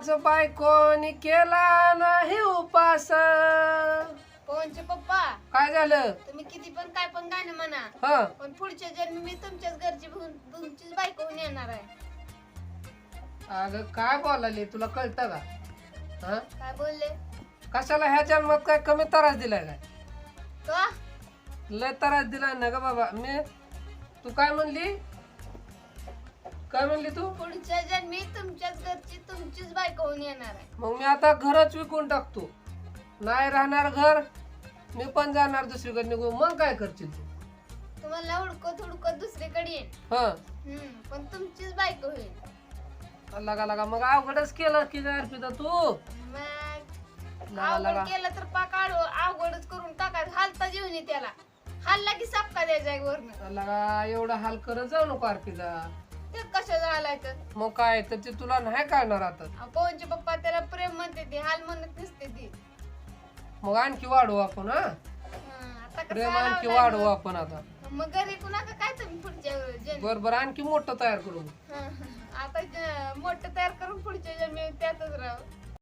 आज बायकोनी केला नाही उपास. पवनचे पप्पा? काय झालं? तुम्ही किती पण काय पण गाणं म्हणा. ह. पण पुढच्या जन्मी मी तुमच्याच घरची होऊन तुमचीच बायको होऊन येणार आहे. अगं काय बोलाली तुला कळतं का? हा? काय बोलले? कशाला ह्या जन्मात काय कमी त्रास दिलाय काय? का? लय त्रास दिलाय ना ग बाबा. मी तू काय म्हणली? काय म्हणली तू? पुढच्या जन्मी घरची येणार आहे. मग मी आता घरच विकून टाकतो. नाही राहणार घर मी पण जाणार दुसरीकडे निघून. मग काय करशील तू? तुम्हाला हुडकत हुडकत दुसरीकडे येईन. हा. हम्म, पण तुमचीच बायको होईल. लगा लगा. मग अवघडच केलं की काय अर्पिता तू? मग लगा लगा. अवघड केलं तर पाक आडव अवघडच करून टाकायचं हालता जेवण त्याला. हालला की सापका द्यायचा वरनं लगा एवढा हाल करत जाऊ नको अर्पिता. ते कशाला हालायचं मग काय तर ते तुला नाही कळणार आता. अहो, पवनचे पप्पा त्याला प्रेम म्हणते ती हाल म्हणत नसते ती. मग आणखी वाढवू आपण हा? हं, आता कसं प्रेम आणखी वाढवू मग? आपण आता. मग घरी कुणाला काय तुम्ही पुढच्या जन्मी बर बर आणखी मोठं तयार करू. हं, हं. आता ज- मोठं तयार करून पुढच्या